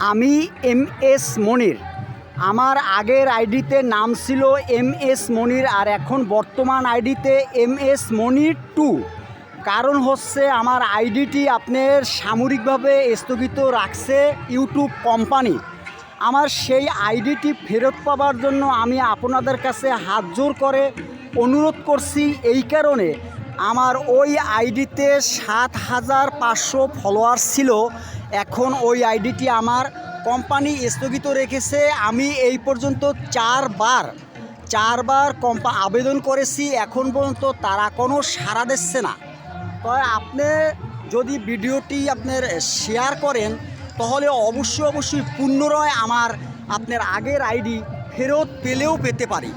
আমি M S মনির। আমার আগের আইডিতে নাম ছিল এম এস মনির আর এখন বর্তমান আইডিতে এম এস মনির টু। কারণ হচ্ছে আমার আইডিটি আপনার সামরিকভাবে স্থগিত রাখছে ইউটিউব কোম্পানি। আমার সেই আইডিটি ফেরত পাওয়ার জন্য আমি আপনাদের কাছে হাত জোর করে অনুরোধ করছি এই কারণে আমার ওই আইডিতে সাত হাজার পাঁচশো ফলোয়ার ছিল। এখন ওই আইডিটি আমার কোম্পানি স্থগিত রেখেছে। আমি এই পর্যন্ত চারবার চারবার কম্পা আবেদন করেছি। এখন পর্যন্ত তারা কোনো সাড়া দিচ্ছে না। তবে আপনি যদি ভিডিওটি আপনার শেয়ার করেন, তাহলে অবশ্যই অবশ্যই পুনরায় আমার আপনার আগের আইডি ফেরত পেলেও পেতে পারি।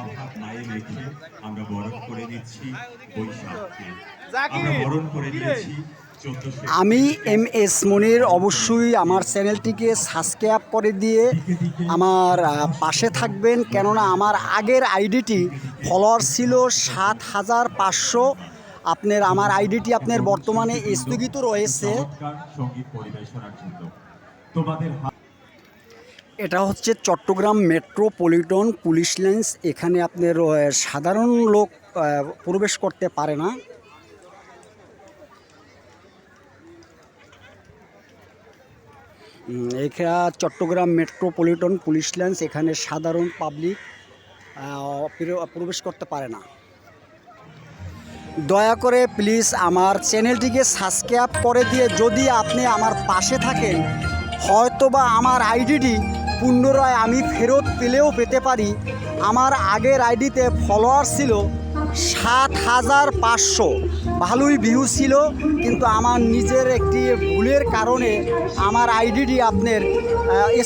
রক্তিমাভাব মায়ে মেখে আমরা বরণ করে দিচ্ছি বৈশাখকে। আমরা বরণ করে দিয়েছি চোদ্দশো আমি এম এস মনির অবশ্যই আমার চ্যানেলটিকে সাবস্ক্রাইব করে দিয়ে আমার পাশে থাকবেন। কেননা আমার আগের আইডিটি ফলোয়ার ছিল সাত হাজার পাঁচশো। আপনার আমার আইডিটি আপনার বর্তমানে স্থগিত রয়েছে। সংগীত পরিবেশনার জন্য। তোমাদের হাত এটা হচ্ছে চট্টগ্রাম মেট্রোপলিটন পুলিশ লাইন্স এখানে আপনার সাধারণ লোক প্রবেশ করতে পারে না। এখানে চট্টগ্রাম মেট্রোপলিটন পুলিশ লাইন্স এখানে সাধারণ পাবলিক প্রবেশ করতে পারে না। দয়া করে প্লিজ আমার চ্যানেলটিকে সাবস্ক্রাইব করে দিয়ে যদি আপনি আমার পাশে থাকেন, হয়তোবা আমার আইডিটি পুনরায় আমি ফেরত পেলেও পেতে পারি। আমার আগের আইডিতে ফলোয়ার ছিল সাত হাজার পাঁচশো। ভালোই ভিউ ছিল, কিন্তু আমার নিজের একটি ভুলের কারণে আমার আইডিটি আপনার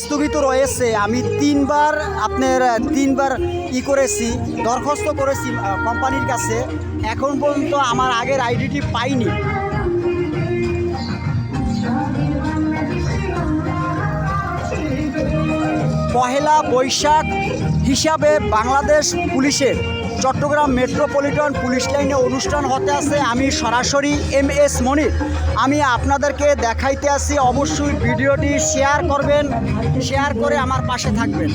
স্থগিত রয়েছে। আমি তিনবার আপনার, তিনবার ই করেছি, দরখাস্ত করেছি কোম্পানির কাছে। এখন পর্যন্ত আমার আগের আইডিটি পাইনি। পহেলা বৈশাখ হিসাবে বাংলাদেশ পুলিশের চট্টগ্রাম মেট্রোপলিটন পুলিশ লাইনে অনুষ্ঠান হতে আছে। আমি সরাসরি এম এস মনির। আমি আপনাদেরকে দেখাইতে আসি অবশ্যই ভিডিওটি শেয়ার করবেন, শেয়ার করে আমার পাশে থাকবেন।